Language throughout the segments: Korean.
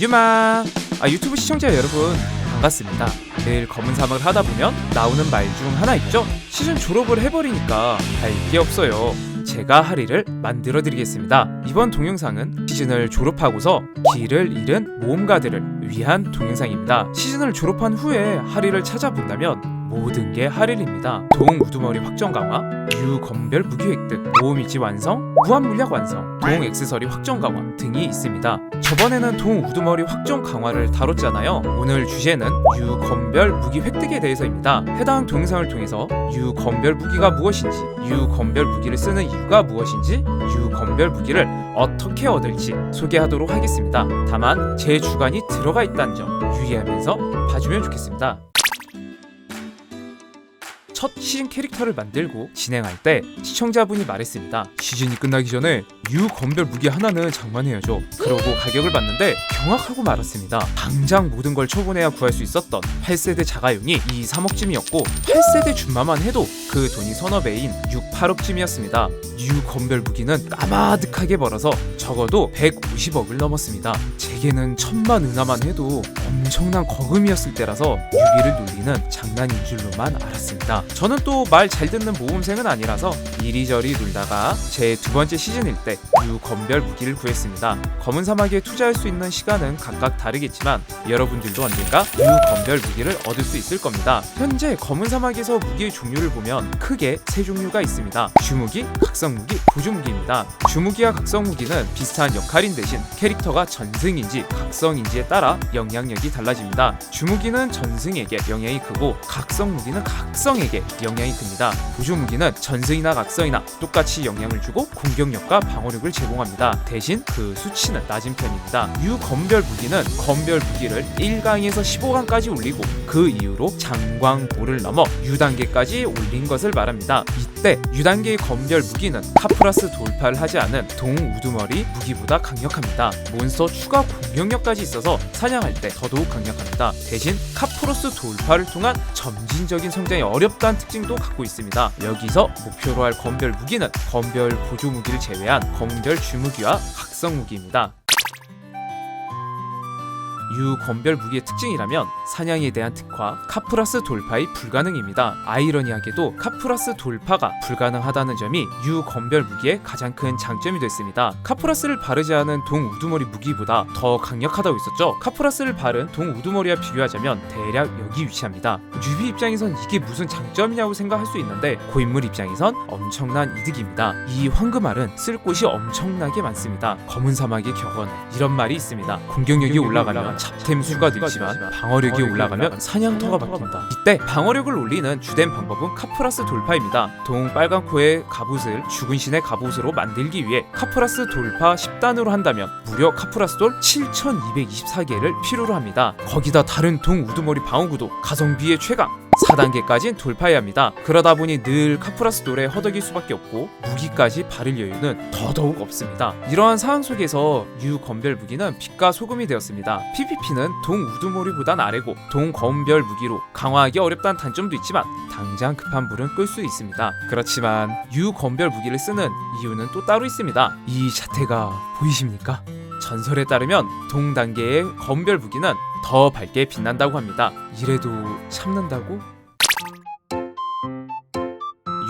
유마. 아 유튜브 시청자 여러분 반갑습니다. 매일 검은 사막을 하다 보면 나오는 말 중 하나 있죠? 시즌 졸업을 해버리니까 할 게 없어요. 제가 할 일을 만들어 드리겠습니다. 이번 동영상은 시즌을 졸업하고서 길을 잃은 모험가들을 위한 동영상입니다. 시즌을 졸업한 후에 할 일을 찾아본다면 모든 게할 일입니다 동 우두머리 확정 강화 유검별 무기 획득 모험일지 완성 무한 물약 완성 동 액세서리 확정 강화 등이 있습니다 저번에는 동 우두머리 확정 강화를 다뤘잖아요. 오늘 주제는 유건별 무기 획득에 대해서입니다. 해당 동영상을 통해서 유건별 무기가 무엇인지, 유건별 무기를 쓰는 이유가 무엇인지, 유건별 무기를 어떻게 얻을지 소개하도록 하겠습니다. 다만 제 주관이 들어가 있다는 점 유의하면서 봐주면 좋겠습니다. 첫 시즌 캐릭터를 만들고 진행할 때 시청자분이 말했습니다. 시즌이 끝나기 전에 유 건별 무기 하나는 장만해야죠. 그러고 가격을 봤는데 경악하고 말았습니다. 당장 모든 걸 처분해야 구할 수 있었던 8세대 자가용이 2, 3억쯤이었고 8세대 준마만 해도 그 돈이 서너 배인 6, 8억쯤이었습니다. 유 건별 무기는 까마득하게 벌어서 적어도 150억을 넘었습니다. 제게는 천만 은하만 해도 엄청난 거금이었을 때라서 유비를 놀리는 장난인 줄로만 알았습니다. 저는 또 말 잘 듣는 모범생은 아니라서 이리저리 놀다가 제 두 번째 시즌일 때 유검별 무기를 구했습니다. 검은 사막에 투자할 수 있는 시간은 각각 다르겠지만 여러분들도 언젠가 유검별 무기를 얻을 수 있을 겁니다. 현재 검은 사막에서 무기의 종류를 보면 크게 세 종류가 있습니다. 주무기, 각성무기, 보조무기입니다. 주무기와 각성무기는 비슷한 역할인 대신 캐릭터가 전승인지 각성인지에 따라 영향력이 달라집니다. 주무기는 전승에게 영향이 크고 각성무기는 각성에게 영향이 큽니다. 보조무기는 전승이나 각성이나 똑같이 영향을 주고 공격력과 방어력을 제공합니다. 대신 그 수치는 낮은 편입니다. 유검별 무기는 검별 무기를 1강에서 15강까지 올리고 그 이후로 장광보를 넘어 유단계까지 올린 것을 말합니다. 이때 유단계의 검별 무기는 카프라스 돌파를 하지 않은 동 우두머리 무기보다 강력합니다. 몬스터 추가 공격력까지 있어서 사냥할 때 더더욱 강력합니다. 대신 카프로스 돌파를 통한 점진적인 성장이 어렵다는 특징도 갖고 있습니다. 여기서 목표로 할 검별 무기는 검별 보조 무기를 제외한 검별 주무기와 각성 무기입니다. 유검별 무기의 특징이라면 사냥에 대한 특화, 카프라스 돌파이 불가능입니다. 아이러니하게도 카프라스 돌파가 불가능하다는 점이 유검별 무기의 가장 큰 장점이 됐습니다. 카프라스를 바르지 않은 동 우두머리 무기보다 더 강력하다고 했었죠. 카프라스를 바른 동 우두머리와 비교하자면 대략 여기 위치합니다. 뉴비 입장에선 이게 무슨 장점이냐고 생각할 수 있는데 고인물 입장에선 엄청난 이득입니다. 이 황금알은 쓸 곳이 엄청나게 많습니다. 검은 사막의 격언에 이런 말이 있습니다. 공격력이 올라가면 잡템 수가 늘지만 방어력이 올라가면 사냥터가 바뀐다. 이때 방어력을 올리는 주된 방법은 카프라스 돌파입니다. 동 빨간코의 갑옷을 죽은 신의 갑옷으로 만들기 위해 카프라스 돌파 10단으로 한다면 무려 카프라스 돌 7224개를 필요로 합니다. 거기다 다른 동 우두머리 방어구도 가성비의 최강 4단계까지 돌파해야 합니다. 그러다 보니 늘 카프라스 돌에 허덕일 수밖에 없고 무기까지 바를 여유는 더더욱 없습니다. 이러한 상황 속에서 유검별 무기는 빛과 소금이 되었습니다. PVP는 동 우두머리보단 아래고 동 검별 무기로 강화하기 어렵다는 단점도 있지만 당장 급한 불은 끌 수 있습니다. 그렇지만 유검별 무기를 쓰는 이유는 또 따로 있습니다. 이 자태가 보이십니까? 전설에 따르면 동단계의 검별 무기는 더 밝게 빛난다고 합니다. 이래도 참는다고?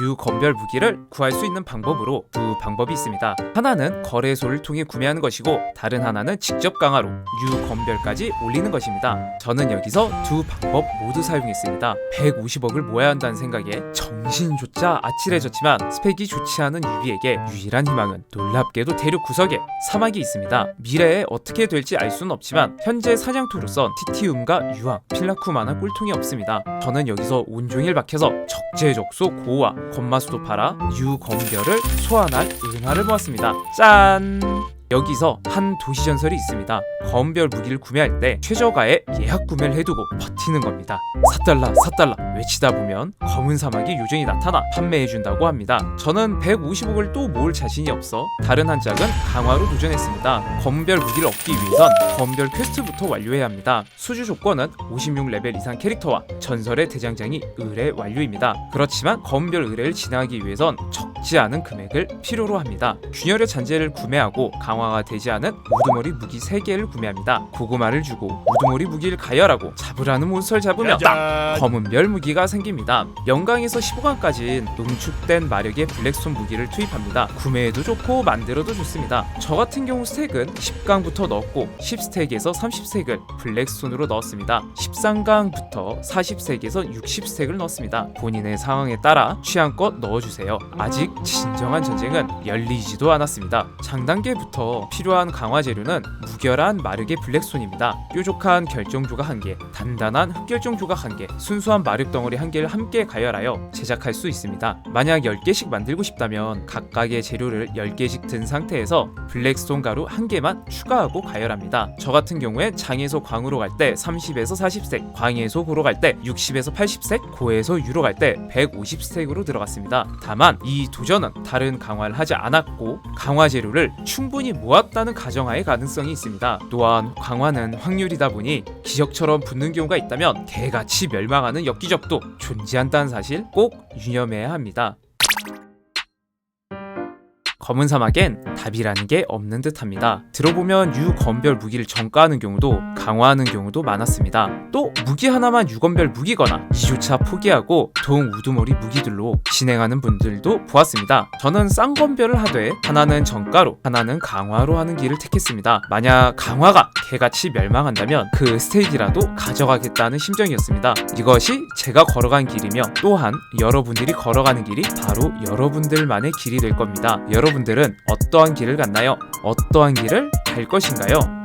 유검별 무기를 구할 수 있는 방법으로 두 방법이 있습니다. 하나는 거래소를 통해 구매하는 것이고 다른 하나는 직접 강화로 유검별까지 올리는 것입니다. 저는 여기서 두 방법 모두 사용했습니다. 150억을 모아야 한다는 생각에 정신조차 아찔해졌지만 스펙이 좋지 않은 유비에게 유일한 희망은 놀랍게도 대륙 구석에 사막이 있습니다. 미래에 어떻게 될지 알 수는 없지만 현재 사냥토로선 티티움과 유황, 필라쿠만한 꿀통이 없습니다. 저는 여기서 온종일 박혀서 적재적소 고와 건마수도 팔아 유검별을 소환할 은화를 모았습니다. 짠! 여기서 한 도시 전설이 있습니다. 검별 무기를 구매할 때 최저가에 예약 구매를 해두고 버티는 겁니다. 4달러, 4달러 외치다 보면 검은 사막의 요정이 나타나 판매해준다고 합니다. 저는 150억을 또 모을 자신이 없어 다른 한 짝은 강화로 도전했습니다. 검별 무기를 얻기 위해선 검별 퀘스트부터 완료해야 합니다. 수주 조건은 56레벨 이상 캐릭터와 전설의 대장장이 의뢰 완료입니다. 그렇지만 검별 의뢰를 진행하기 위해선 적지 않은 금액을 필요로 합니다. 균열의 잔재를 구매하고 강화 강화가 되지 않은 우두머리 무기 3개를 구매합니다. 고구마를 주고 우두머리 무기를 가열하고 잡으라는 몬스터를 잡으면 딱 검은 별 무기가 생깁니다. 영강에서 15강까지는 농축된 마력의 블랙스톤 무기를 투입합니다. 구매해도 좋고 만들어도 좋습니다. 저 같은 경우 스택은 10강부터 넣었고 10스택에서 30스택을 블랙스톤으로 넣었습니다. 13강부터 40스택에서 60스택을 넣었습니다. 본인의 상황에 따라 취향껏 넣어주세요. 아직 진정한 전쟁은 열리지도 않았습니다. 장단계부터 필요한 강화 재료는 무결한 마력의 블랙스톤입니다. 뾰족한 결정조각 1개, 단단한 흑결정조각 1개, 순수한 마력 덩어리 1개를 함께 가열하여 제작할 수 있습니다. 만약 10개씩 만들고 싶다면 각각의 재료를 10개씩 든 상태에서 블랙스톤 가루 1개만 추가하고 가열합니다. 저 같은 경우에 장에서 광으로 갈 때 30에서 40색, 광에서 고로 갈 때 60에서 80색, 고에서 유로 갈 때 150스택으로 들어갔습니다. 다만 이 도전은 다른 강화를 하지 않았고 강화 재료를 충분히 모았다는 가정하에 가능성이 있습니다. 또한 강화는 확률이다 보니 기적처럼 붙는 경우가 있다면 개같이 멸망하는 엽기적도 존재한다는 사실 꼭 유념해야 합니다. 검은 사막엔 답이라는 게 없는 듯합니다. 들어보면 유건별 무기를 정가하는 경우도 강화하는 경우도 많았습니다. 또 무기 하나만 유건별 무기거나 이조차 포기하고 동 우두머리 무기들로 진행하는 분들도 보았습니다. 저는 쌍건별을 하되 하나는 정가로 하나는 강화로 하는 길을 택했습니다. 만약 강화가 개같이 멸망한다면 그 스테이지라도 가져가겠다는 심정이었습니다. 이것이 제가 걸어간 길이며 또한 여러분들이 걸어가는 길이 바로 여러분들만의 길이 될 겁니다. 여러분들은 어떠한 길을 갔나요? 어떠한 길을 갈 것인가요?